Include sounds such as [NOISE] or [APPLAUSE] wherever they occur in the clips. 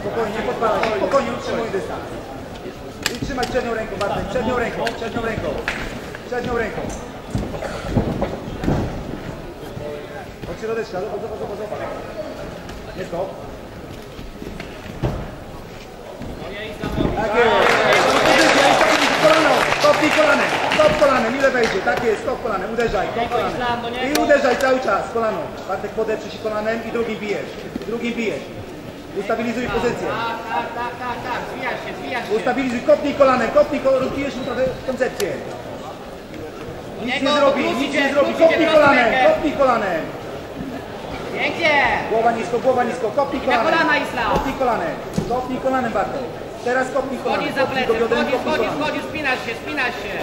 Spokojnie, nie podpalaj się, spokojnie utrzymuj dystans. I trzymaj przednią ręką, Bartek, przednią ręką, przednią ręką, przednią ręką. Od środeczka, zobacz, zobacz, zobacz, zobacz. Nie stop. Tak jest. Pozycja, kolano, kopnij kolanem, stop kolanem, ile wejdzie, tak jest, stop kolanem, uderzaj, stop kolanem. I uderzaj cały czas kolaną. Bartek podeprzyj się kolanem i drugim bijesz, drugim bijesz. Ustabilizuj pozycję. Tak, tak, tak, tak, tak, zwijasz się, zwijasz się. Ustabilizuj, kopnij kolanem, kopnij rozbijesz mu trochę koncepcję. Nic nie zrobi, nic nie zrobi, kopnij kolanem, kopnij kolanem. Pięknie. Głowa nisko, głowa nisko, kopnij na kolanem. kolana, Islam. Kopnij kolanem, kopnij kolanem Bartek. Teraz kopnij kolanem, Wchodzi za plecy, do biodra, wchodzi, kopnij wchodzi, kolanem. wchodzi, spinasz się, spinasz się.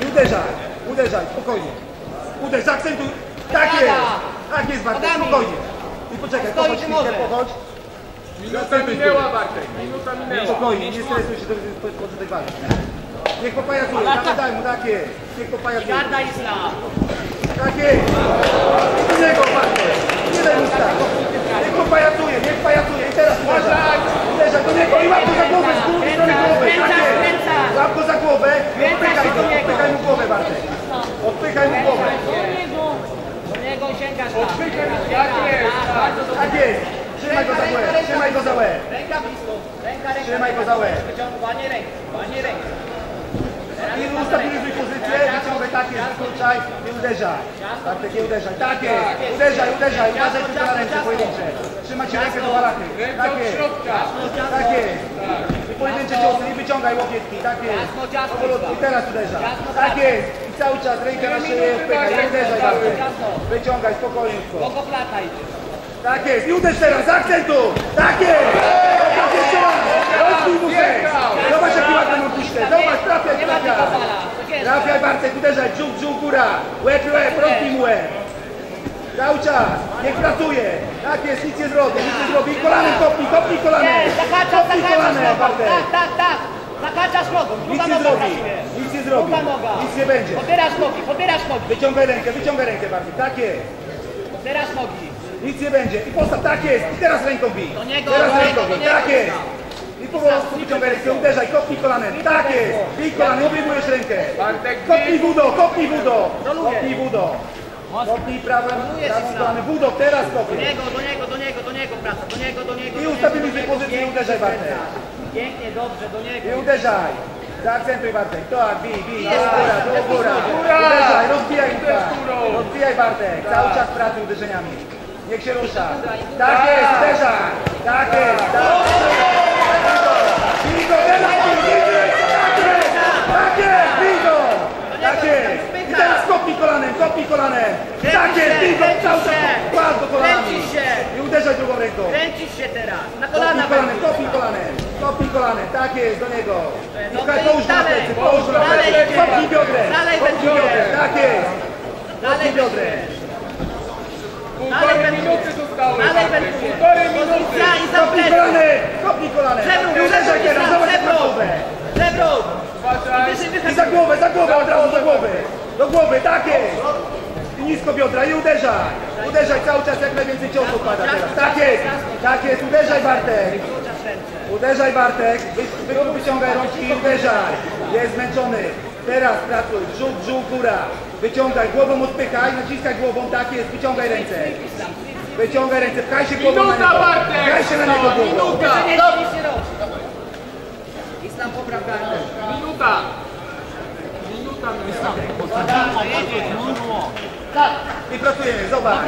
I uderzaj, uderzaj, spokojnie. Uderz, zaakcentuj. Tak jest, tak jest Bartek, spokojnie. I poczekaj, pochodź chwilkę, pochodź. Minuta minęła Bartek, minuta minęła. Spokojnie, nie stresuj się do- do tej walki. Niech popajacuje, daj, daj mu, tak jest. Niech popajacuje. Garda Islam. Tak jest. Do niego Bartek. Nie daj mu stać. Niech popajacuje, niech pajacuje. I teraz uderzaj. Uderzaj do niego i łap go za głowę, z góry strony głowy. Tak Kręcasz, jest. kręcasz. Łap go za głowę i odpychaj go. do niego. Odpychaj mu głowę Bartek. Odpychaj mu głowę. Do niego. Do niego sięgasz tam. Odpychaj, Sięgasz, tak jest, tak, bardzo dobrze. Tak jest. Trzymaj go za łeb, trzymaj go za łeb. Ręka blisko. Ręka, ręka. Trzymaj go za łeb. Wyciąganie ręki, łanie ręki. I ustabilizuj pozycję, wyciągaj tak jest, wykluczaj i uderzaj. Bartek, nie uderzaj. Tak jest. Uderzaj, uderzaj. Uważaj tylko na ręce pojedyncze. Trzymajcie rękę do. Ręka Tak jest. Tak jest. I pojedyncze ciosy i wyciągaj łokietki. Tak jest. Powolutku. I teraz uderzaj. Tak jest. I cały czas rękę na szyję odpychaj. Nie uderzaj Bartek. Wyciągaj spokojnie. Kogo plataj. Tak jest. I uderz teraz. Akcentuj. Tak. Tak jest. jeszcze raz. Rozbój mu sens. Zobacz jaki ładny mam puszkę. Zobacz, trafiaj, Nie ma trafiaj. tego fala. Cukierka. Trafiaj Bartek, uderzaj, góra, łeb, łeb, rozbij mu łeb. Cały czas, niech pracuje. Tak jest, nic nie zrobi, nic nie zrobi. Kolanem kopnij, kopnij kolanem. Nie, zakacza, Kopnij zakacza kolanem, nogą. Bartek. Tak, tak, tak. Zakaczasz nogą. Nic Druga nie noga zrobi, pracuje. nic nie zrobi. Druga noga. Nic nie będzie. Pobierasz nogi, pobierasz nogi. Wyciągaj rękę, wyciągaj rękę Bartek, tak jest. Pobierasz nogi. Nic nie będzie. I postaw, tak jest. I teraz ręką bij. Niego, Teraz ręką bij, tak jest. I powolutku wyciągaj rękę, uderzaj, kopnij kolanem. Tak jest. Bij kolanem, obejmujesz rękę. Kopnij budo, kopnij budo. Kopnij budo. Kopnij prawym, prawą stronę. Budo, teraz Do kopnij. niego, do niego, do niego, do niego praca. Do niego, do niego. I do do niego. pozycję i uderzaj, się Bartek. Pięknie, dobrze, do niego. I uderzaj. Zaakcentuj Bartek. Tak, bij, bij. Do Jest, góra, do jest, góra. Uderzaj, rozbijaj tak. Rozbijaj Bartek. Cały czas pracuj uderzeniami. Niech się rusza. Tak jest, uderzaj. Tak jest. Tak. Bij go, teraz bij, bij, bij. Tak jest. Tak jest, bij go. Tak jest. I teraz kopnij kolanem, kopnij kolanem. Tak jest, go, cały czas. Kładź go kolanami. Kręcisz się. I uderzaj drugą ręką. Kręcisz się teraz. Na Kopnij kolana kolanem, będziesz. kopnij kolanem, kopnij kolanem, tak jest, do niego. No Słuchaj, połóż na plecy, połóż na plecy, kopnij biodrem, kopnij biodrem, tak jest. Kopnij biodrem. półtorej minuty zostały Dalej będzie. półtorej minuty. Za Kopnij kolanem, kopnij kolanem. Uderzaj teraz, zobacz na głowę. Wyżej, I za głowę, za głowę, od razu do głowy. Do głowy, tak jest. I nisko biodra i uderzaj. Uderzaj cały czas, jak najwięcej ciosów pada teraz. Tak jest, tak jest, uderzaj Bartek. Uderzaj Bartek, wy, wy, wyciągaj rączki i uderzaj. Jest zmęczony. Teraz pracuj, brzuch, brzuch, góra. Wyciągaj, głową odpychaj, naciskaj głową, tak jest, wyciągaj ręce. Wyciągaj ręce, pchaj się głową na Minuta niego. Bartek. Pchaj się na niego głową. Minuta. Islam popraw. Minuta. Minuta minęła. I pracujemy, zobacz.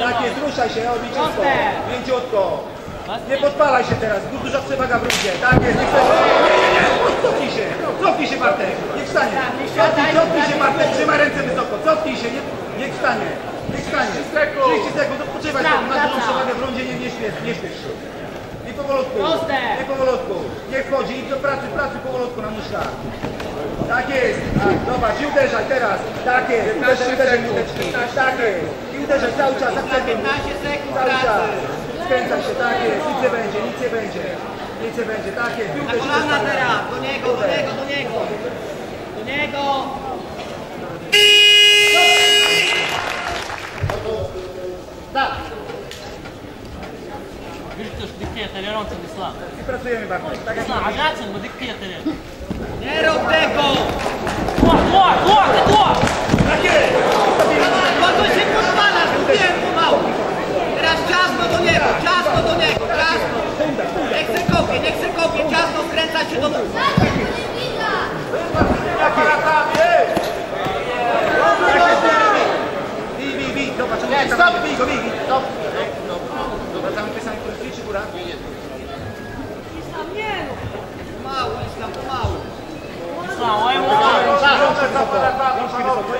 Tak jest, ruszaj się, odlicz wszystko. Mięciutko. Nie podpalaj się teraz, duża przewaga w rundzie. Tak jest, nie chcesz. Nie, nie, nie, cofnij się. Cofnij się Bartek, niech wstanie. Cofnij, cofnij się Bartek, trzymaj ręce wysoko. Cofnij się, nie, niech wstanie. Niech wstanie. 30 sekund, odpoczywaj sobie, masz dużą przewagę w rundzie, nie, nie śpiesz, nie śpiesz się powolutku. Proste. Nie powolutku. Nie wchodzi, idź do pracy, pracy powolutku na nóżka. Tak jest. Tak, dobra, i uderzaj teraz. Tak jest. Uderzaj, uderzaj, uderzaj. Tak jest. I uderzaj cały czas, na 15 sekund Cały czas. Skręcaj się, tak jest. Nic nie będzie, nic nie będzie. Nic nie będzie, tak jest. Na kolana teraz, do niego, do niego, do niego. Do niego. Tak. دكتاتورية رونت الإسلام الإسلام عجاتن بدكتاتورية نيرو تيكو روح روح روح روح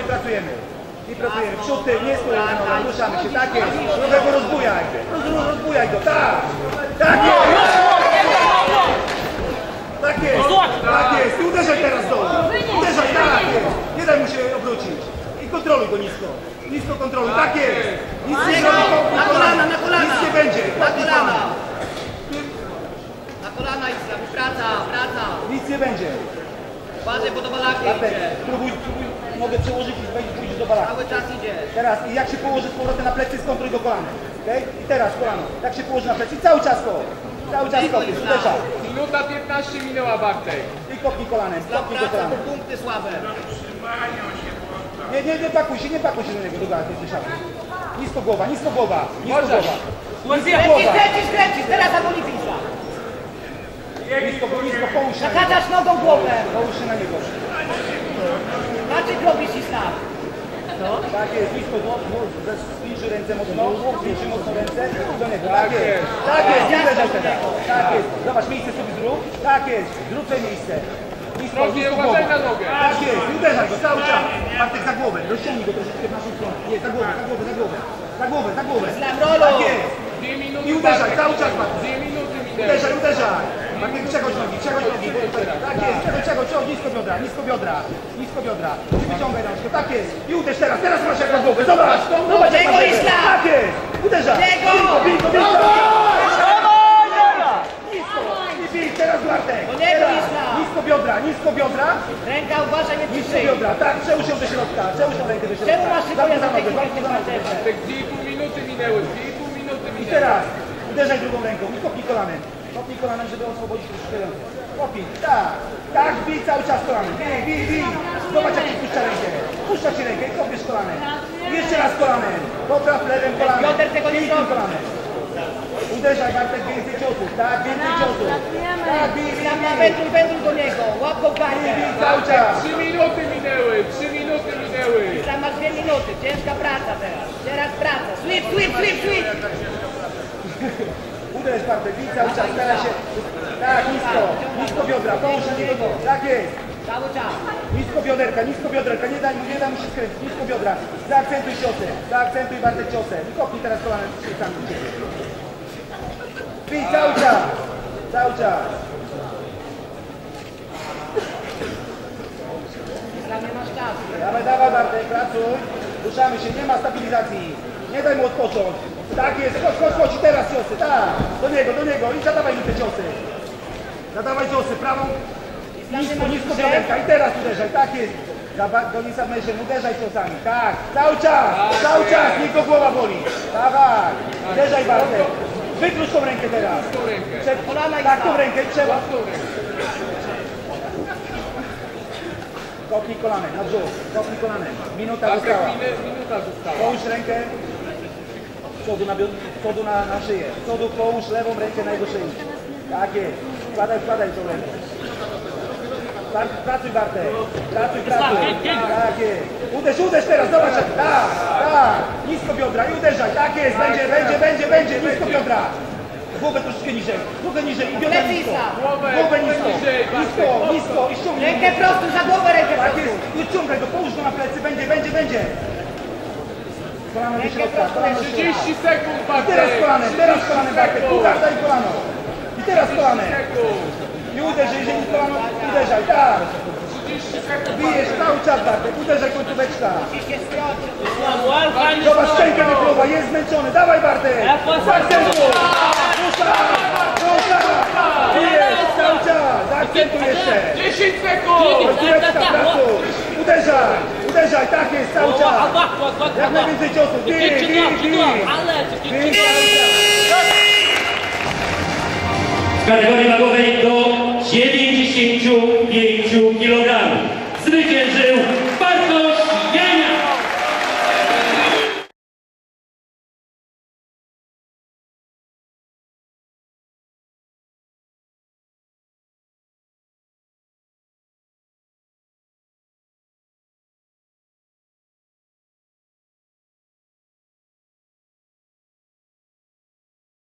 i pracujemy. I pracujemy. Przód, tył, nie stój na nogach, ruszamy się, tak jest. Trochę go rozbujaj. Roz- Rozbujaj go, tak. Tak jest! Tak jest! Tak jest! I uderzaj teraz do. Uderzaj, tak jest! Nie daj mu się obrócić. I kontroluj go nisko. Nisko kontroluj, tak jest! Nic nie zrobi, Na kolana, na kolana! Nic nie będzie. Na kolana! Kolana Islam, praca, praca. Nic nie będzie. Uważaj, bo do balaki idzie. Próbuj, próbuj nogę przełożyć i wejdź, do balaki. Cały czas idzie. Teraz, i jak się położy z powrotem na plecy, skontruj do kolana. Okay? I teraz kolano. Jak się położy na plecy, cały czas to. Cały czas kopnij, uderza. Minuta 15 minęła Bartek. I kopnij kolanem, kopnij do kolana. punkty słabe. Nie, nie, nie pakuj się, nie pakuj się do niego, do gardy, Nisko głowa, nisko głowa, nisko głowa. Nisko głowa. Kręcisz, kręcisz, teraz amunicji. Połóż się na niego. Zahaczasz nogą głowę. Połóż się na niego. Dlaczego robisz Islam? Tak jest, nisko głowa, zbliży ręce mocno, zbliży mocno ręce do niego. Tak jest, tak jest, nie uderzaj teraz. Tak jest, zobacz, miejsce sobie zrób. Tak jest, zrób sobie miejsce. Głowa. na nogę. Tak jest, i uderzaj go cały czas. Bartek za głowę, rozciągnij go troszeczkę w naszą stronę. Nie, za głowę, za głowę, za głowę. Za głowę, za głowę. Tak jest. Dwie minuty I uderzaj, cały czas Bartek. Dwie minuty minęły. Uderzaj, uderzaj. Bartek, przechodź nogi, przechodź nogi. Tak jest, przechodź, przechodź, przechodź, nisko biodra, nisko biodra, nisko biodra. I wyciągaj rączkę, tak jest. I uderz teraz, teraz masz jak na głowę, zobacz. Zobacz jak masz Islam. Tak jest, uderzaj. Jego. Bij go. Nisko, i bij, teraz Bartek. Teraz. Nisko biodra, nisko biodra, Ręka uważaj, nie nisko biodra. Tak, przełóż ją do środka, przełóż tą rękę do środka. Czemu masz tylko Zamknij za nogę. Bartek, dwie i pół minuty minęły. Dwie i pół minuty I minęły. teraz uderzaj drugą ręką i kopnij kolanem. Kopnij kolanem, żeby oswobodzić troszkę rękę. Kopnij, tak, tak, bij cały czas kolanem. Bij, bij, bij. Zobacz jak ci puszcza rękę. Puszcza ci rękę i kopiesz kolanem. Jeszcze raz kolanem. Popraw lewym kolanem. Piotr tego nie kolanem. Uderzaj Bartek więcej ciosów, tak, więcej ciosów. Tak, bij, bij, bij. wędruj, wędruj do niego. Łap go w Bij, gardę. bij cały czas. Trzy minuty minęły. Trzy minuty minęły. Islam, masz dwie minuty. Ciężka praca teraz. Teraz praca. Sweep, sweep, sweep, [LAUGHS] sweep. Uderz Bartek, bij cały czas, stara się. Tak, nisko, nisko biodra, połóż na niego. Tak jest. Cały czas. Nisko bioderka, nisko bioderka, nie daj mu, nie daj mu się skręcić, nisko biodra. Zaakcentuj ciosy, zaakcentuj Bartek ciosem. I kopnij teraz kolanem sami do ciebie. Bij cały czas, cały czas. Nie masz czasu. Dawaj, dawaj Bartek, pracuj. Ruszamy się, nie ma stabilizacji. Nie daj mu odpocząć. Tak jest, chodź, chodź, chodź teraz ciosy, tak. Do niego, do niego i zadawaj mu te ciosy. Zadawaj ciosy, prawą, nisko, nisko bioderka i teraz uderzaj, tak jest. Do Nisa Meszem, uderzaj ciosami, tak. Cały czas, cały czas, niech go głowa boli. Dawaj, uderzaj Bartek. Wyklucz tą rękę teraz. Przed, Kolana i tak, tą rękę i przełap. Kopnij kolanem, na brzuch, kopnij kolanem. Minuta Bartek, została. minę- minuta została. Połóż rękę przodu na, bio- z przodu na, na szyję. Z przodu połóż lewą rękę na jego szyi. Tak jest. Wkładaj, wkładaj tą rękę. Bar- Pracuj Bartek. Pracuj, pracuj. Tak jest. Uderz, uderz teraz, zobacz. Tak, tak. Nisko biodra i uderzaj. Tak jest. Będzie, będzie, będzie, będzie. Nisko biodra. Głowę troszeczkę niżej. Głowę niżej i biodra nisko. Głowę nisko. Nisko, nisko i ściągnij. Rękę prostuj, za głowę rękę Tak prostuj. jest. I odciągaj go, połóż go na plecy. Będzie, będzie, będzie. Kolano do środka, kolano do środka. 30. Teraz kolanem, teraz kolanem, Bartek. Uderz, daj kolano. I teraz kolanem. Nie uderzaj, jeżeli kolano uderzaj, tak. 30 sekund, Bijesz cały czas, Bartek. Uderzaj końcóweczka. Zobacz, szczęka wykluwa, jest zmęczony. Dawaj, Bartek. Bartek, rusza, rusza. Bijesz cały czas, zaakcentuj jeszcze. 10 sekund. Końcóweczka, pracuj. Uderzaj uderzaj, tak jest, cały czas. Jak najwięcej ciosów. Ty, ty, ty, ty. Ty, Kategorii wagowej do 95 kg. Zwyciężył